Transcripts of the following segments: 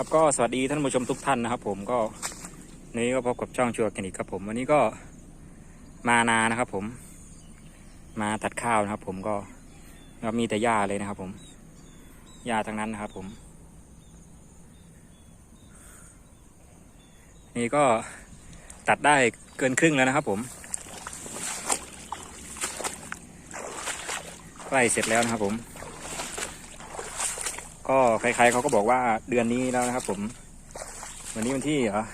ครับก็สวัสดีท่านผู้ชมทุกท่านนะครับ ผมก็นี้ก็พบกับช่องชัวร์แกนิกครับ ผมวันนี้ก็มานานะครับ ผม มาตัดข้าวนะครับ ผมก็ก็มีแต่หญ้าเลยนะครับ ผมหญ้าทั้งนั้นนะครับ ผม นี่ก็ตัดได้เกินครึ่งแล้วนะครับ ผมใกล้เสร็จแล้วนะครับ ผม ก็ใครๆเขาก็บอกว่าเดือนนี้แล้วนะครับ ผม วันนี้วันที่เหรอ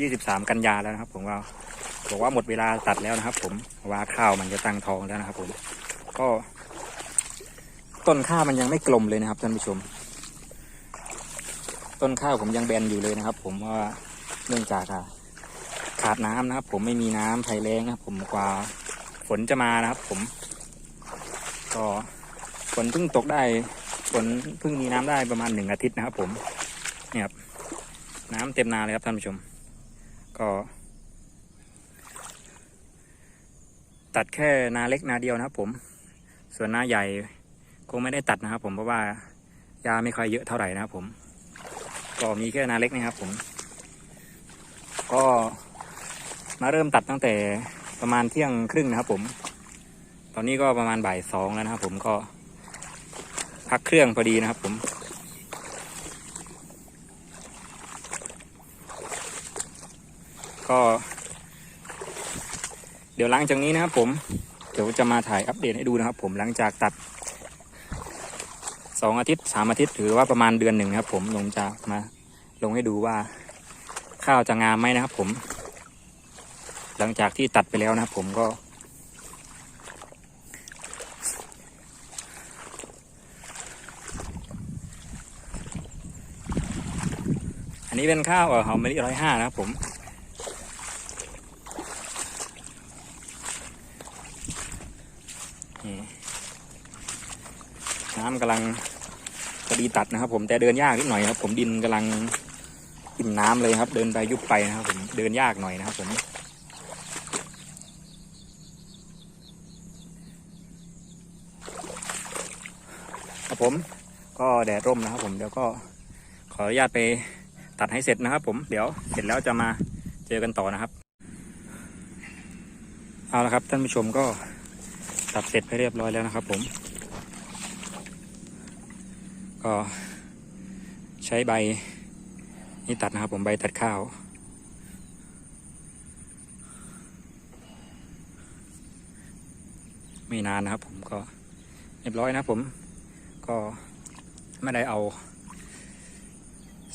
ยี่สิบสามกันยาแล้วนะครับ ผมว่าบอกว่าหมดเวลาตัดแล้วนะครับ ผมว่าข้าวมันจะตั้งทองแล้วนะครับ ผม ก็ ต้นข้าวมันยังไม่กลมเลยนะครับท่านผู้ชม ต้นข้าวผมยังแบนอยู่เลยนะครับ ผมว่าเนื่องจากขาดน้ำนะครับ ผมไม่มีน้ำภัยแล้งนะครับ ผมกว่าฝนจะมานะครับ ผม ก็ฝนเพิ่งตกได้ ฝนเพิ่งมีน้ำได้ประมาณหนึ่งอาทิตย์นะครับ ผมเนี่ยครับน้ำเต็มนาเลยครับท่านผู้ชม ก็ ตัดแค่นาเล็กนาเดียวนะครับ ผม ส่วนนาใหญ่คงไม่ได้ตัดนะครับ ผมเพราะว่ายาไม่ค่อยเยอะเท่าไหร่นะครับ ผม ก็มีแค่นาเล็กนะครับ ผม ก็มาเริ่มตัดตั้งแต่ประมาณเที่ยงครึ่งนะครับ ผม ตอนนี้ก็ประมาณบ่ายสองแล้วนะครับ ผมก็ พักเครื่องพอดีนะครับผม ก็ เดี๋ยวหลังจากนี้นะครับผม เดี๋ยวจะมาถ่ายอัปเดตให้ดูนะครับผมหลังจากตัดสองอาทิตย์สามอาทิตย์หรือว่าประมาณเดือนหนึ่งนะครับผมลงจะมาลงให้ดูว่าข้าวจะงามไหมนะครับผม หลังจากที่ตัดไปแล้วนะครับผมก็ นนี้เป็นข้าวหอมมะลิร้อยห้านะครับผมน้ำกำลังพอดีตัดนะครับ ผมแต่เดินยากนิดหน่อยครับ ผมดินกำลังอิ่มน้ำเลยครับ เดินไปยุบไปนะครับ ผมเดินยากหน่อยนะครับ ผมครับผมก็แดดร่มนะครับ ผมเดี๋ยวก็ขออนุญาตไป ตัดให้เสร็จนะครับ ผมเดี๋ยวเสร็จแล้วจะมาเจอกันต่อนะครับ เอาละครับท่านผู้ชมก็ตัดเสร็จไปเรียบร้อยแล้วนะครับ ผม ก็ใช้ใบนี่ตัดนะครับ ผมใบตัดข้าวไม่นานนะครับ ผมก็เรียบร้อยนะผม ก็ไม่ได้เอา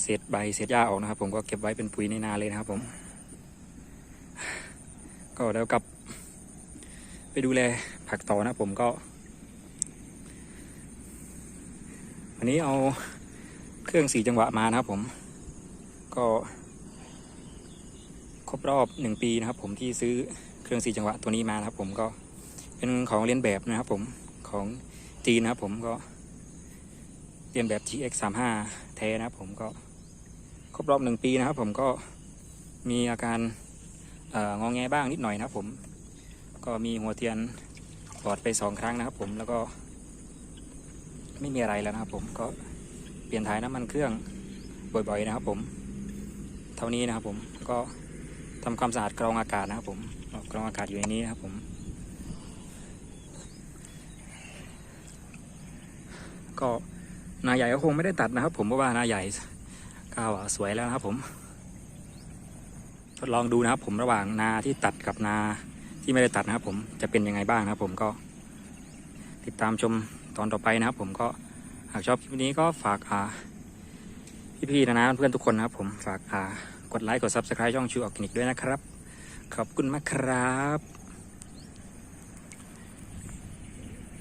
เศษใบเศษหญ้าออกนะครับ ผมก็เก็บไว้เป็นปุ๋ยในนาเลยนะครับ ผม ก็เดี๋ยวกลับ ไปดูแลผักต่อนะผมก็วันนี้เอาเครื่องสี่จังหวะมานะครับ ผม ก็ครบรอบหนึ่งปีนะครับ ผมที่ซื้อเครื่องสี่จังหวะตัวนี้มานะครับ ผมก็เป็นของเลียนแบบนะครับ ผมของจีนนะครับ ผมก็เลียนแบบ GX 3 5 แท้นะครับผมก็ ครบรอบหนึ่งปีนะครับ ผมก็มีอาการงองแงบ้างนิดหน่อยนะครับผม ก็มีหัวเทียนบอดไปสองครั้งนะครับ ผมแล้วก็ ไม่มีอะไรแล้วนะครับ ผมก็เปลี่ยนถ่ายน้ำมันเครื่องบ่อยๆนะครับ ผม เท่านี้นะครับ ผมก็ทำความสะอาดกรองอากาศนะครับ ผมกรองอากาศอยู่ในนี้นะครับ ผม ก็นาใหญ่ก็คงไม่ได้ตัดนะครับ ผมเพราะว่านาใหญ่ ก้าวสวยแล้วนะครับผม ทดลองดูนะครับผมระหว่างนาที่ตัดกับนาที่ไม่ได้ตัดนะครับผมจะเป็นยังไงบ้างนะครับผมก็ ติดตามชมตอนต่อไปนะครับผมก็หากชอบคลิปนี้ก็ฝากอ่าพี่ๆนะนะเพื่อนทุกคนนะครับผมฝากอ่ากดไลค์กด subscribe ช่องชูออร์แกนิกด้วยนะครับ ขอบคุณมากครับ